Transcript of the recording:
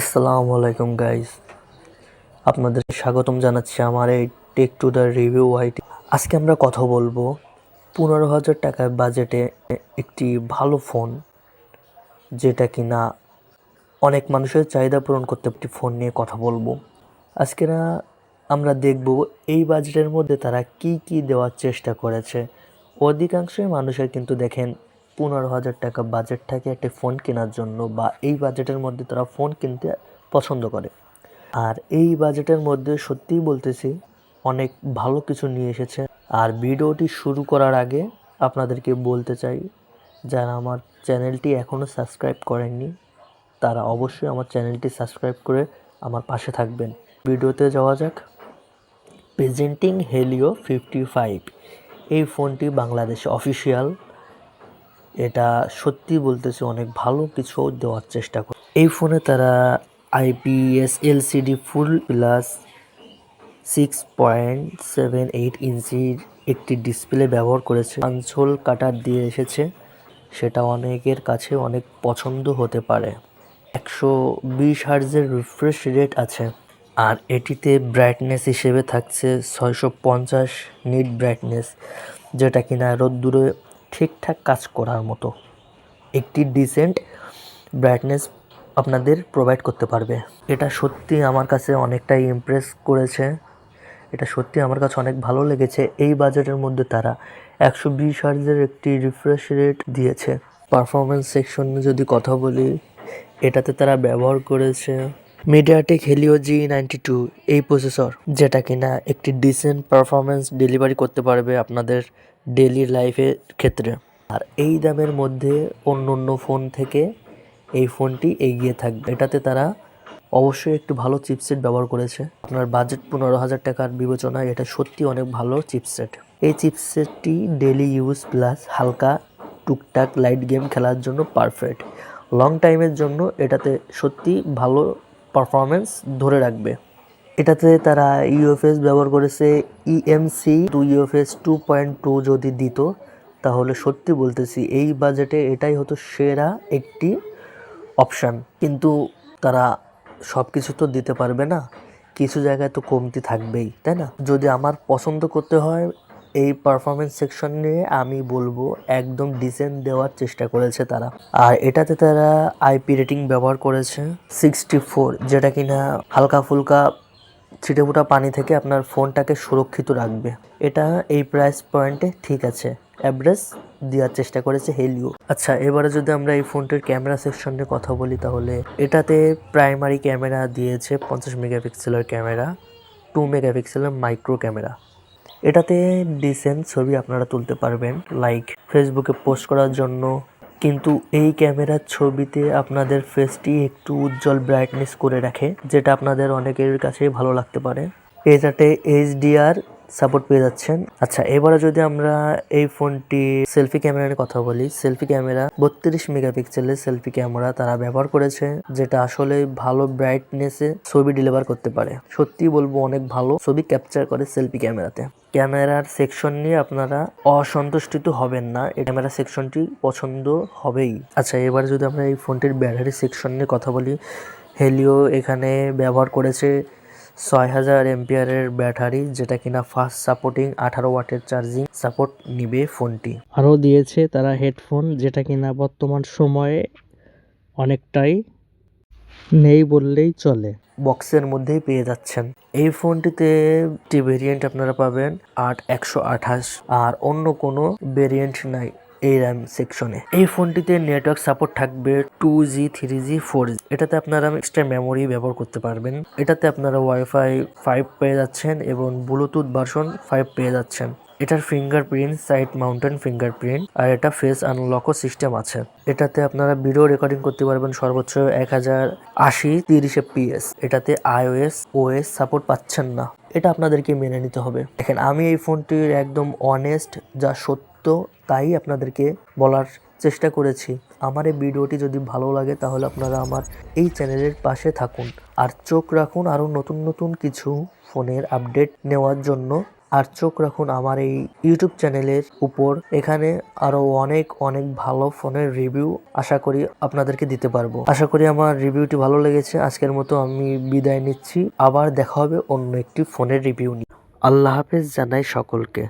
আসসালামু আলাইকুম গাইস আপনাদের স্বাগতম জানাচ্ছি আমার এই tech to the review YT আজকে আমরা কথা বলব পনেরো হাজার টাকার বাজেটে একটি ভালো ফোন যেটা কি না অনেক মানুষের চাহিদা পূরণ করতে একটি ফোন নিয়ে কথা বলব। আজকে না, আমরা দেখব এই বাজেটের মধ্যে তারা কি কি দেওয়ার চেষ্টা করেছে। অধিকাংশই মানুষের কিন্তু দেখেন পনেরো হাজার টাকা বাজেট থাকে একটি ফোন কেনার জন্য বা এই বাজেটের মধ্যে তারা ফোন কিনতে পছন্দ করে। আর এই বাজেটের মধ্যে সত্যিই বলতেছি, অনেক ভালো কিছু নিয়ে এসেছে। আর ভিডিওটি শুরু করার আগে আপনাদেরকে বলতে চাই, যারা আমার চ্যানেলটি এখনও সাবস্ক্রাইব করেননি, তারা অবশ্যই আমার চ্যানেলটি সাবস্ক্রাইব করে আমার পাশে থাকবেন। ভিডিওতে যাওয়া যাক। প্রেজেন্টিং হেলিও ফিফটি ফাইভ এই ফোনটি বাংলাদেশে অফিসিয়াল এটা সত্যি বলতেছে অনেক ভালো কিছু দেওয়ার চেষ্টা করে এই ফোনে তারা IPS LCD full plus six point seven eight ইঞ্চির একটি ডিসপ্লে ব্যবহার করেছে। কনসোল কাটার দিয়ে এসেছে। সেটা অনেকের কাছে অনেক পছন্দ হতে পারে। একশো বিশ হার্জের রিফ্রেশ রেট আছে। আর এটিতে ব্রাইটনেস হিসেবে থাকছে ছয়শো পঞ্চাশ নিট ব্রাইটনেস যেটা কিনা রোদ্দুরে ঠিকঠাক কাজ করার মতো। একটি ডিসেন্ট ব্রাইটনেস আপনাদের প্রোভাইড করতে পারবে। এটা সত্যি আমার কাছে অনেকটাই ইমপ্রেস করেছে। এটা সত্যি আমার কাছে অনেক ভালো লেগেছে। এই বাজেটের মধ্যে তারা একশো বিশ হার্জের একটি রিফ্রেশ রেট দিয়েছে। পারফরমেন্স সেকশনে যদি কথা বলি, এটাতে তারা ব্যবহার করেছে MediaTek Helio G ninety two এই প্রসেসর যেটা কিনা একটি ডিসেন্ট পারফরমেন্স ডেলিভারি করতে পারবে আপনাদের ডেলি লাইফের ক্ষেত্রে। আর এই দামের মধ্যে অন্য অন্য ফোন থেকে এই ফোনটি এগিয়ে থাকবে। এটাতে তারা অবশ্যই একটু ভালো চিপসেট ব্যবহার করেছে। আপনার বাজেট পনেরো হাজার টাকার বিবেচনায় এটা সত্যি অনেক ভালো চিপসেট এই চিপসেটটি ডেলি ইউজ প্লাস হালকা টুকটাক লাইট গেম খেলার জন্য পারফেক্ট লং টাইমের জন্য এটাতে সত্যি ভালো পারফরমেন্স ধরে রাখবে। এটাতে তারা ইউএফএস ব্যবহার করেছে eMMC two UFS two point two যদি দিত, তাহলে সত্যি বলতেছি এই বাজেটে এটাই হতো সেরা একটি অপশান কিন্তু তারা সব কিছু তো দিতে পারবে না, কিছু জায়গায় তো কমতি থাকবেই, তাই না? যদি আমার পছন্দ করতে হয়, এই পারফরমেন্স সেকশন নিয়ে আমি বলব একদম ডিসেন্ট দেওয়ার চেষ্টা করেছে তারা। আর এটাতে তারা আইপি রেটিং ব্যবহার করেছে সিক্সটি ফোর যেটা কিনা হালকা ফুলকা ছিটেফোঁটা পানি থেকে আপনার ফোনটাকে সুরক্ষিত রাখবে। এটা এই প্রাইস পয়েন্টে ঠিক আছে। অ্যাভারেজ দেওয়ার চেষ্টা করেছে হেলিও আচ্ছা এবারে যদি আমরা এই ফোনটির ক্যামেরা সেকশন নিয়ে কথা বলি তাহলে, এটাতে প্রাইমারি ক্যামেরা দিয়েছে পঞ্চাশ মেগাপিক্সেলের ক্যামেরা টু মেগাপিক্সেলের মাইক্রো ক্যামেরা এটাতে ডিসেন্ট ছবি আপনারা তুলতে পারবেন লাইক ফেসবুকে পোস্ট করার জন্য কিন্তু এই ক্যামেরার ছবিতে আপনাদের ফেসটি একটু উজ্জ্বল ব্রাইটনেস করে রাখে, যেটা আপনাদের অনেকের কাছেই ভালো লাগতে পারে। এটাতে এইচডিআর সাপোর্ট পেয়ে যাচ্ছেন। আচ্ছা এবারে যদি আমরা এই ফোনটি সেলফি ক্যামেরা নিয়ে কথা বলি সেলফি ক্যামেরা বত্রিশ মেগাপিক্সেলের সেলফি ক্যামেরা তারা ব্যবহার করেছে, যেটা আসলে ভালো ব্রাইটনেসে ছবি ডেলিভার করতে পারে। সত্যি বলব, অনেক ভালো ছবি ক্যাপচার করে সেলফি ক্যামেরাতে ক্যামেরার সেকশন নিয়ে আপনারা অসন্তুষ্টিত হবেন না, এই ক্যামেরা সেকশনটি পছন্দ হবেই। আচ্ছা এবার যদি আমরা এই ফোনটির ব্যাটারি সেকশন নিয়ে কথা বলি হেলিও এখানে ব্যবহার করেছে ছয় হাজার এমপিয়ারের ব্যাটারি যেটা কিনা ফাস্ট সাপোর্টিং আঠারো ওয়াটের চার্জিং সাপোর্ট নিবে ফোনটি। আরও দিয়েছে তারা হেডফোন যেটা কিনা বর্তমান সময়ে অনেকটাই নেই বললেই চলে। বক্সের মধ্যেই পেয়ে যাচ্ছেন। এই ফোনটিতে একটি ভেরিয়েন্ট আপনারা পাবেন আট একশো আঠাশ। আর অন্য কোনো ভেরিয়েন্ট নাই। এই র্যাম সেকশনে এই ফোনটিতে নেটওয়ার্ক সাপোর্ট থাকবে two G three G four G এটাতে আপনারা এক্সট্রা মেমোরি ব্যবহার করতে পারবেন। এটাতে আপনারা ওয়াইফাই ফাইভ পেয়ে যাচ্ছেন এবং ব্লুটুথ ভার্সন ফাইভ পেয়ে যাচ্ছেন। এটার ফিঙ্গারপ্রিন্ট সাইড মাউন্টেন ফিঙ্গারপ্রিন্ট আর এটা ফেস আনলকও সিস্টেম আছে। এটাতে আপনারা ভিডিও রেকর্ডিং করতে পারবেন সর্বোচ্চ এক হাজার আশি তিরিশে পিএস এটাতে আইওএস ওএস সাপোর্ট পাচ্ছেন না। এটা আপনাদেরকে মেনে নিতে হবে। দেখেন, আমি এই ফোনটির একদম অনেস্ট যা সত্য তাই আপনাদেরকে বলার চেষ্টা করেছি। আমার এই ভিডিওটি যদি ভালো লাগে তাহলে আপনারা আমার এই চ্যানেলের পাশে থাকুন। আর চোখ রাখুন আরও নতুন নতুন কিছু ফোনের আপডেট নেওয়ার জন্য। আর চোখ রাখুন আমার এই ইউটিউব চ্যানেলের উপর। এখানে আরও অনেক অনেক ভালো ফোনের রিভিউ আশা করি আপনাদেরকে দিতে পারব। আশা করি আমার রিভিউটি ভালো লেগেছে। আজকের মতো আমি বিদায় নিচ্ছি। আবার দেখা হবে অন্য একটি ফোনের রিভিউ নিয়ে। আল্লাহ হাফেজ জানাই সকলকে।